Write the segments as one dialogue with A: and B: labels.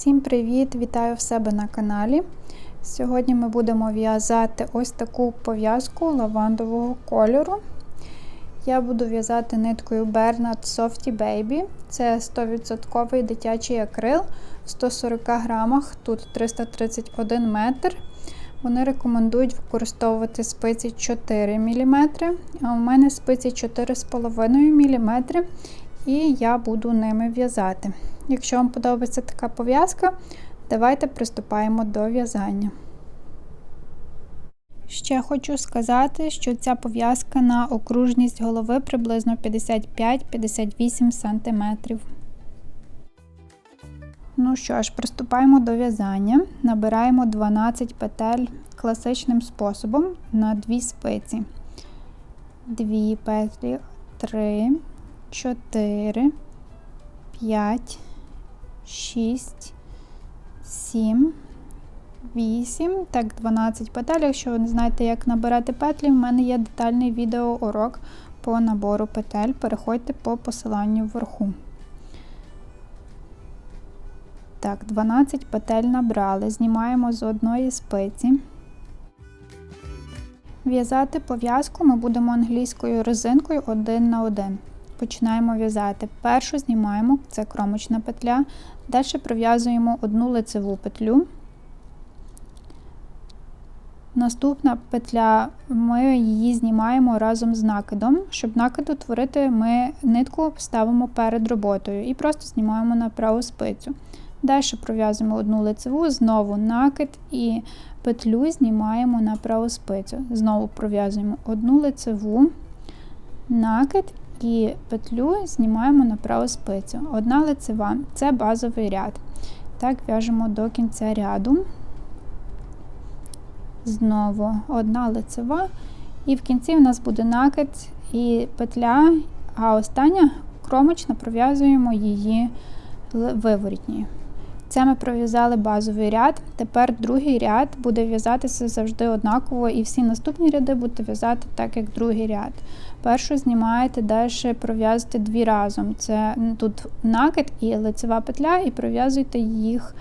A: Всім привіт! Вітаю в себе на каналі. Сьогодні ми будемо в'язати ось таку пов'язку лавандового кольору. Я буду в'язати ниткою Bernard Softy Baby. Це 100% дитячий акрил в 140 грамах, тут 331 метр. Вони рекомендують використовувати спиці 4 мм, а у мене спиці 4,5 мм, і я буду ними в'язати. Якщо вам подобається така пов'язка, давайте приступаємо до в'язання. Ще хочу сказати, що ця пов'язка на окружність голови приблизно 55-58 см. Ну що ж, приступаємо до в'язання. Набираємо 12 петель класичним способом на 2 спиці. 2 петлі, 3, 4, 5, 6, 7, 8, так, 12 петель. Якщо ви не знаєте, як набирати петлі, в мене є детальний відеоурок по набору петель. Переходьте по посиланню вверху. Так, 12 петель набрали, знімаємо з одної спиці. В'язати пов'язку ми будемо англійською резинкою один на один. Починаємо в'язати. Першу знімаємо, це кромочна петля, далі пров'язуємо одну лицеву петлю. Наступна петля, ми її знімаємо разом з накидом. Щоб накид утворити, ми нитку ставимо перед роботою і просто знімаємо на праву спицю. Далі пров'язуємо одну лицеву, знову накид і петлю знімаємо на праву спицю. Знову пров'язуємо одну лицеву, накид і петлю знімаємо на праву спицю. Одна лицева це базовий ряд. Так, в'яжемо до кінця ряду. Знову одна лицева, і в кінці у нас буде накид і петля, а остання кромочна пров'язуємо її виворітньою. Це ми пров'язали базовий ряд. Тепер другий ряд буде в'язатися завжди однаково, і всі наступні ряди будете в'язати так, як другий ряд. Першу знімаєте, далі пров'язуєте дві разом. Це тут накид і лицева петля, і пров'язуєте їх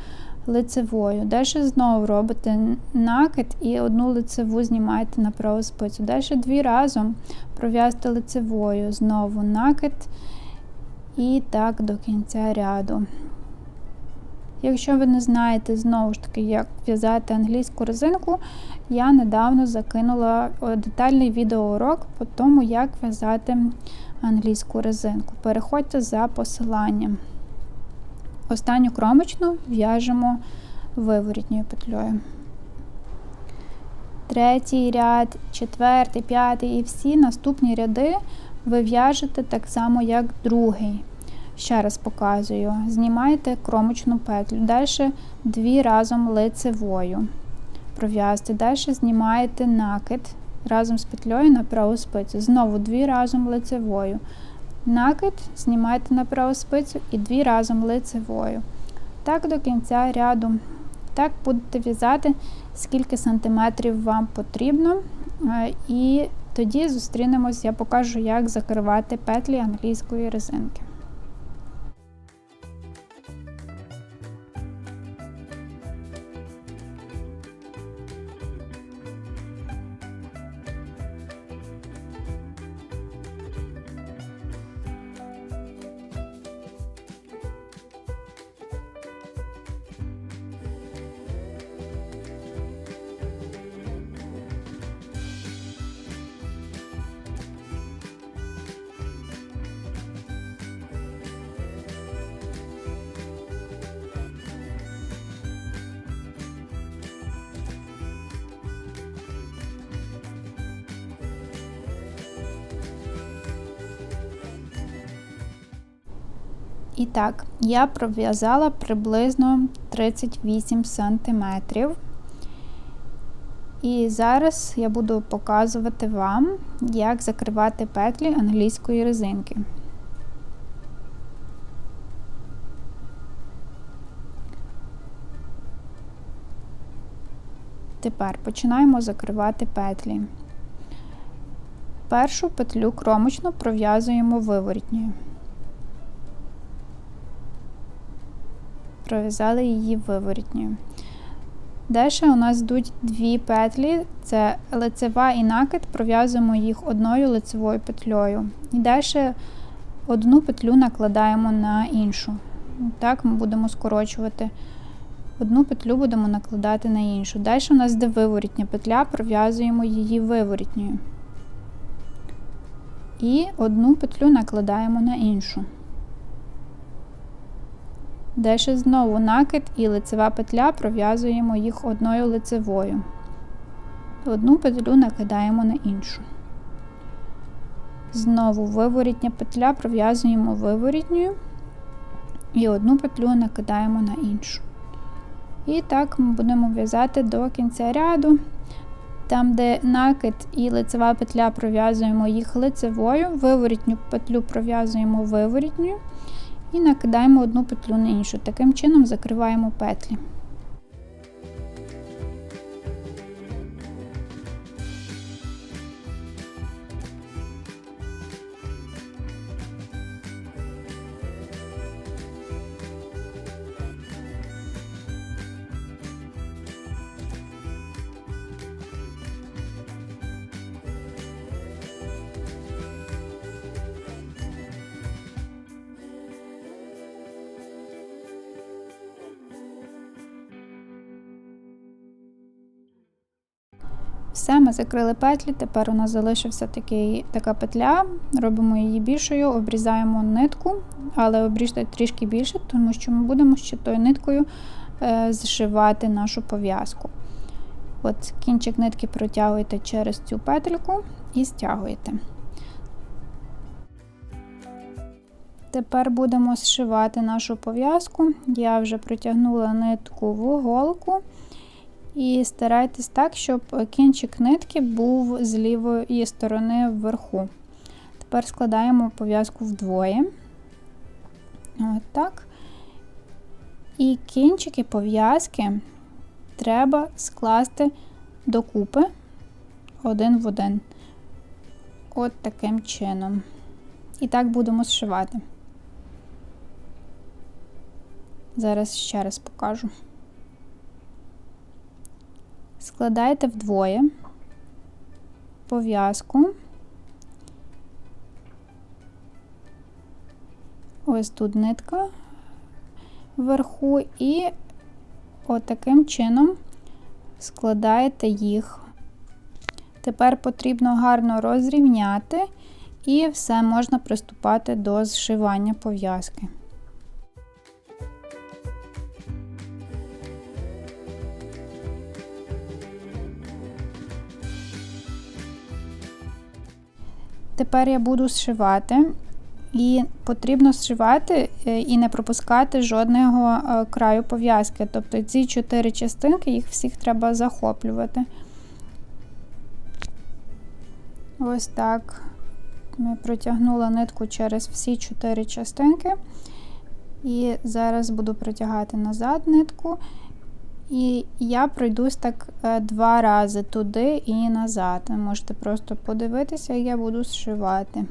A: лицевою. Далі знову робите накид і одну лицеву знімаєте на праву спицю. Далі дві разом пров'язуєте лицевою, знову накид і так до кінця ряду. Якщо ви не знаєте знову ж таки, як в'язати англійську резинку, я недавно закинула детальний відеоурок по тому, як в'язати англійську резинку. Переходьте за посиланням. Останню кромочну в'яжемо виворітньою петлею. Третій ряд, четвертий, п'ятий і всі наступні ряди ви в'яжете так само, як другий. Ще раз показую. Знімаєте кромочну петлю, далі дві разом лицевою. Пров'язуєте, далі знімаєте накид разом з петлею на праву спицю. Знову дві разом лицевою. Накид знімаєте на праву спицю і дві разом лицевою. Так до кінця ряду. Так будете в'язати, скільки сантиметрів вам потрібно. І тоді зустрінемось, я покажу, як закривати петлі англійської резинки. І так, я пров'язала приблизно 38 см. І зараз я буду показувати вам, як закривати петлі англійської резинки. Тепер починаємо закривати петлі. Першу петлю кромочну пров'язуємо виворітньою. Пров'язали її виворітньою. Далі у нас йдуть дві петлі, це лицева і накид, пров'язуємо їх одною лицевою петлею. І далі одну петлю накладаємо на іншу. Так ми будемо скорочувати. Одну петлю будемо накладати на іншу. Далі у нас йде виворітня петля, пров'язуємо її виворітньою. І одну петлю накладаємо на іншу. Далі знову накид і лицева петля пров'язуємо їх одною лицевою. Одну петлю накидаємо на іншу. Знову виворітня петля пров'язуємо виворітньою і одну петлю накидаємо на іншу. І так ми будемо в'язати до кінця ряду. Там, де накид і лицева петля пров'язуємо їх лицевою, виворітню петлю пров'язуємо виворітньою і накидаємо одну петлю на іншу. Таким чином закриваємо петлі. Все, ми закрили петлі. Тепер у нас залишився такий, така петля. Робимо її більшою, обрізаємо нитку, але обріжте трішки більше, тому що ми будемо ще тою ниткою е, зшивати нашу пов'язку. От Кінчик нитки протягуєте через цю петельку і стягуєте. Тепер будемо зшивати нашу пов'язку. Я вже протягнула нитку в голку. І старайтесь так, щоб кінчик нитки був з лівої сторони вверху. Тепер складаємо пов'язку вдвоє. От так. І кінчики пов'язки треба скласти докупи один в один. От таким чином. І так будемо зшивати. Зараз ще раз покажу. Складаєте вдвоє пов'язку. Ось тут нитка вверху, і отаким чином складаєте їх. Тепер потрібно гарно розрівняти, і все можна приступати до зшивання пов'язки. Тепер я буду зшивати, і потрібно зшивати е, і не пропускати жодного е, краю пов'язки. Тобто ці чотири частинки, їх всіх треба захоплювати. Ось так. Ми протягнула нитку через всі чотири частинки. І зараз буду протягати назад нитку. І я пройдусь так е, два рази туди і назад. Ви можете просто подивитися, як я буду зшивати.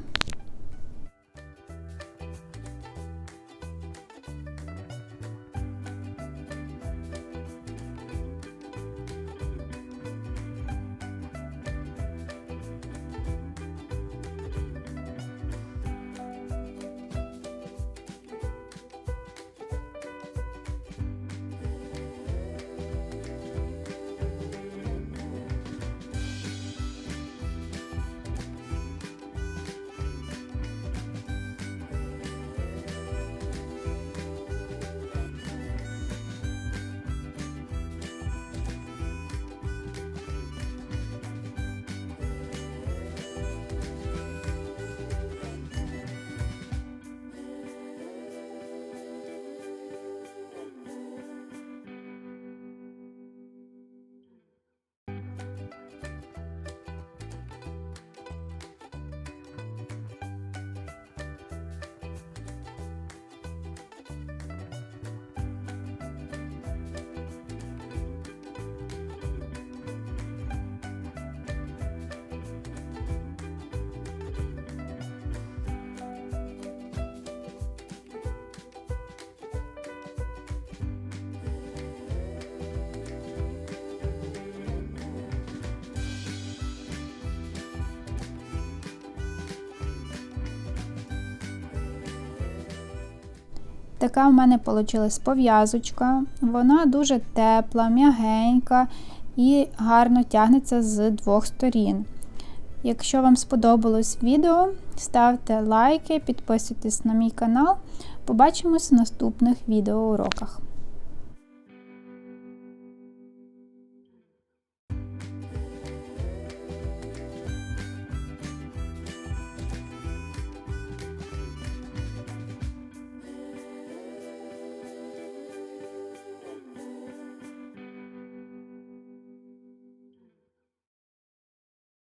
A: Така в мене вийшла пов'язочка. Вона дуже тепла, м'ягенька і гарно тягнеться з двох сторін. Якщо вам сподобалось відео, ставте лайки, підписуйтесь на мій канал. Побачимось в наступних відеоуроках.